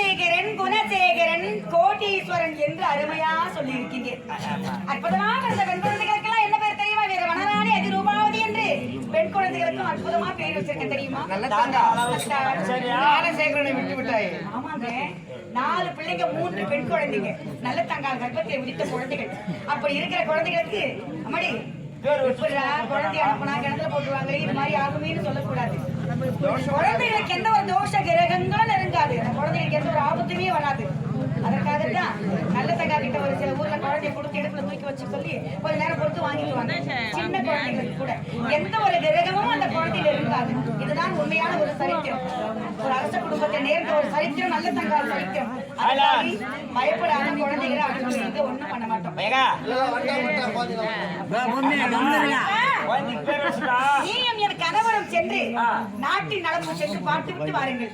குணசேகரன் குணசேகரன் கோட்டீஸ்வரன் என்று அருமையா சொல்லியிருக்கீங்க. அற்புதமாக இந்த பெண் குழந்தைகளுக்கெல்லாம் என்ன பேர் தெரியுமா? வீர வனராணி அதி ரூபாவதி என்று பெண் குழந்தைகளுக்கும் அற்புதமா பேர் வச்சிருக்கேன் தெரியுமா? விட்டு விட்டாய். ஆமாங்க. நாலு பிள்ளைங்க மூன்று பெண் குழந்தைங்க. நல்ல தங்கால் கர்ப்பத்தை விதித்த குழந்தைகள். அப்படி இருக்கிற குழந்தைகளுக்கு அம்மாடி குழந்தை அனுப்புனா கிணத்துல போட்டுருவாங்க இது மாதிரி ஆகுமேன்னு சொல்லக்கூடாது. குழந்தைகளுக்கு எந்த ஒரு தோஷ கிரகங்களும் நெருங்காது. அந்த குழந்தைகளுக்கு எந்த ஒரு ஆபத்துமே வராது. அதற்காகத்தான் நல்ல தங்கா கிட்ட ஒரு சில ஊர்ல குழந்தைய கொடுத்து இடுப்புல தூக்கி வச்சு சொல்லி கொஞ்ச நேரம் பொறுத்து வாங்கிட்டு வாங்க. சின்ன குழந்தைகளுக்கு கூட. எந்த ஒரு கிரகமும் அந்த குழந்தையில இருக்காது. இதுதான் உண்மையான ஒரு சரித்திரம். ஒரு அரச குடும்பத்தை நேர்ந்த ஒரு சரித்திரம் நல்ல தங்கா சரித்திரம். பயப்படாத குழந்தைகளை அனுப்பி வந்து ஒண்ணும் பண்ண மாட்டோம் மேகா. நீயும் என் கணவரும் சென்று நாட்டின் நலமும் சென்று பார்த்து விட்டு வாருங்கள்.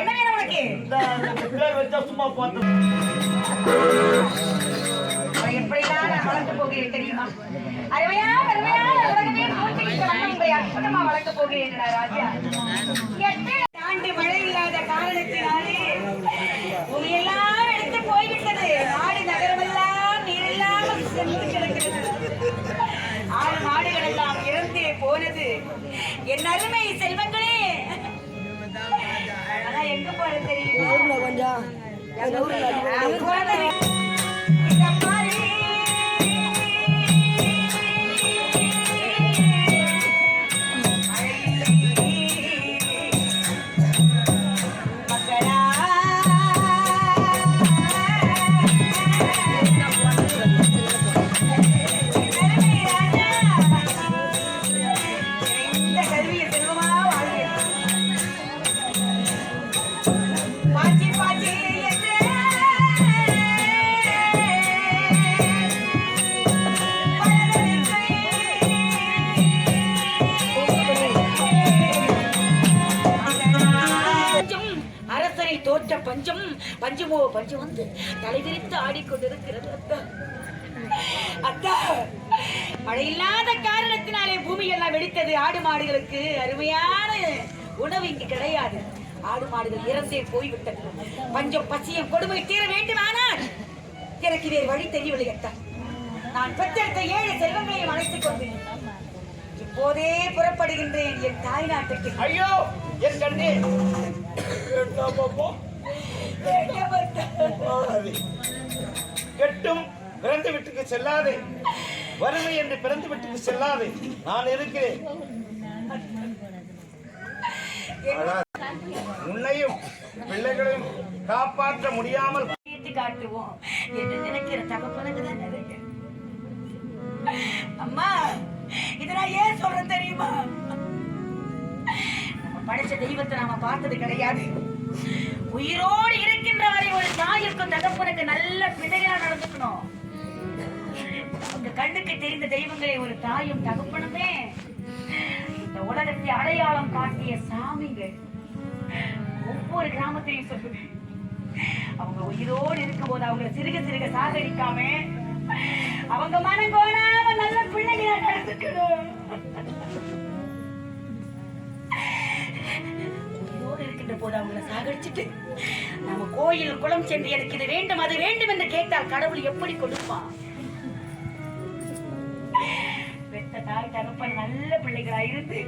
என்ன வேணும் உனக்கு? சும்மா பார்த்து நான் போகிறேன் தெரியுமா? அருமையா அருமையா உலகமே போற்றிக்கிட்டு வந்து உங்களை அற்புதமா வளர்க்க போகிறேன் ராஜா எத்தனை ஆண்டு மழை இல்லாத காரணத்தினாலே பூமியெல்லாம் எடுத்து போய்விட்டது நாடு நகரமெல்லாம் நீர் இல்லாமல் சென்று கிடக்கிறது ஆடு மாடுகள் எல்லாம் இறந்தே போனது என் அருமை செல்வங்களே. எங்க போற தெரியுமா? கொஞ்சம் பஞ்சம் பஞ்சமோ பஞ்சம் வந்து தலைவிரித்து ஆடிக்கொண்டிருக்கிறது அத்தா. அத்தா மழையில்லாத காரணத்தினாலே பூமி எல்லாம் வெடித்தது ஆடு மாடுகளுக்கு. அருமையான உணவு இங்கு கிடையாது. ஆடு மாடுகள் இறந்தே போய்விட்டது. பஞ்சம் பசியம் கொடுமை தீர வேண்டுமானால் எனக்கு வேறு வழி தெரியவில்லை அத்தா. நான் பெற்றெடுத்த ஏழு செல்வங்களையும் அழைத்துக் கொண்டு இப்போதே புறப்படுகின்றேன் என் தாய் நாட்டுக்கு. ஐயோ என் கண்ணே. வேண்டாம் கெட்டும் பிறந்த வீட்டுக்கு செல்லாதே. வறுமை என்று பிறந்த வீட்டுக்கு செல்லாதே. நான் இருக்கிறேன். உன்னையும் பிள்ளைகளையும் காப்பாற்ற முடியாமல் தீர்த்து காட்டுவோம் என்று நினைக்கிற தகப்பனுக்கு தான் நிறைய அம்மா இதை நான் ஏன் சொல்றேன் தெரியுமா? நம்ம படைச்ச தெய்வத்தை நாம பார்த்தது கிடையாது. உயிரோடு இருக்கின்ற வரை ஒரு தாயுக்கும் தகப்பனுக்கு நல்ல பிள்ளைகளா நடந்துக்கணும். உங்க கண்ணுக்கு தெரிந்த தெய்வங்களை ஒரு தாயும் தகப்பனுமே. இந்த உலகத்தை அடையாளம் காட்டிய சாமிகள். ஒவ்வொரு கிராமத்தையும் சொல்லுவேன் அவங்க உயிரோடு இருக்கும்போது அவங்கள சிறுக சிறுக சாகடிக்காம அவங்க மனம் கோணாம நல்ல பிள்ளைகளா நடந்துக்கணும். உயிரோடு இருக்கின்ற போது அவங்கள சாகடிச்சிட்டு நம்ம கோயில் குளம் சென்று எனக்கு இது வேண்டும் அது வேண்டும் என்று கேட்டால் கடவுள் எப்படி கொடுப்பான் பெத்த தாய் தகப்பன் நல்ல பிள்ளைகளா இருந்து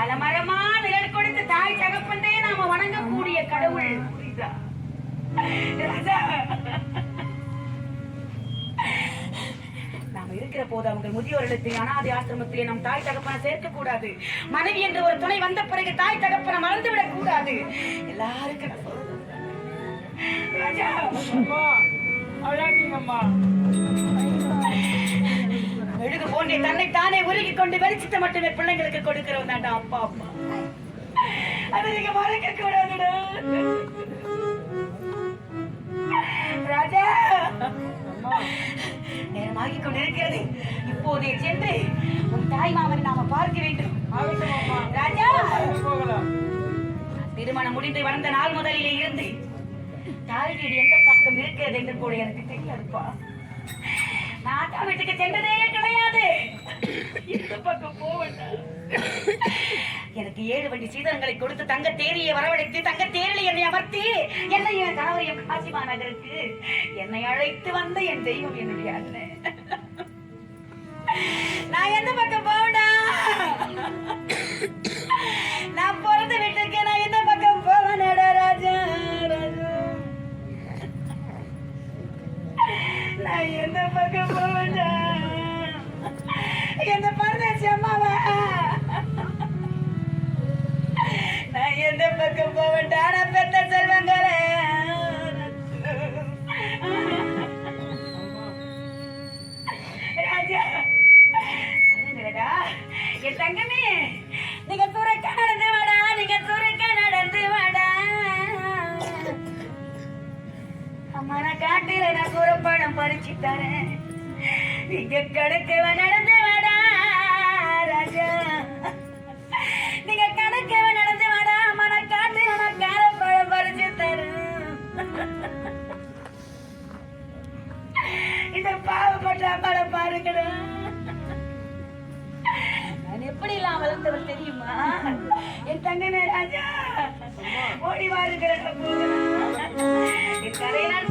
அலமரமா நிழல் கொடுத்த தாய் தகப்பனே நாம வணங்கக்கூடிய கடவுள் புரியுதா? இருக்கிற போது அவங்க முதியோரிடத்தை அனாதை ஆசிரமத்திலே நம் தாய் தகப்பனை சேர்க்க கூடாது மனைவி என்ற ஒரு துணை வந்த பிறகு தாய் தகப்பனை மறந்து விடக் கூடாது. எல்லாருக்கும் நான் சொல்றேன். ராஜா மெழுகு போன்றே தன்னை தானே உருகி கொண்டு வெளிச்சத்தை மட்டுமே பிள்ளைங்களுக்கு கொடுக்கிறோம் தாண்டா அப்பா அப்பா அதை நீங்க மறக்க கூடாதுடா. ராஜா நேரமாகி கொண்டிருக்கிறது இப்போதே சென்று உன் தாய் மாமனை நாம பார்க்க வேண்டும். ராஜா! திருமணம் முடிந்து வந்த நாள் முதலிலே இருந்து தாய் வீடு எந்த பக்கம் இருக்கிறது என்று கூட எனக்கு தெரியாதுப்பா. நான் வீட்டுக்கு சென்றதே கிடையாது. இந்த பக்கம் போவேன் எனக்கு ஏழு வண்டி சீதனங்களை கொடுத்து தங்க தேரியை வரவழைத்து தங்க தேரில் என்னை அமர்த்தி. என்னை என் கணவரையும் காசி மாநகருக்கு என்னை அழைத்து வந்த என் தெய்வம் என்னுடைய அண்ணன். நான் எந்த பக்கம் போவடா நான் பிறந்த வீட்டுக்கு நான் எந்த பக்கம் போவேனடா ராஜா ராஜா. நான் எந்த பக்கம் போவேன்டா? என்ன பரதேசி அம்மாவா? எந்த பக்கம் போவட்டான நான் பெத்த செல்வங்களே. ராஜா. என் தங்கமே நீங்க துறைக்க நடந்து வாடா நீங்க துறைக்க நடந்து வாடா. அம்மா நான் காட்டில நான் குரப்பழம் பறிச்சு தரேன். நீங்க கணக்கவ நடந்து ராஜா. ஓடி வாருங்கிற என் கதையை நான்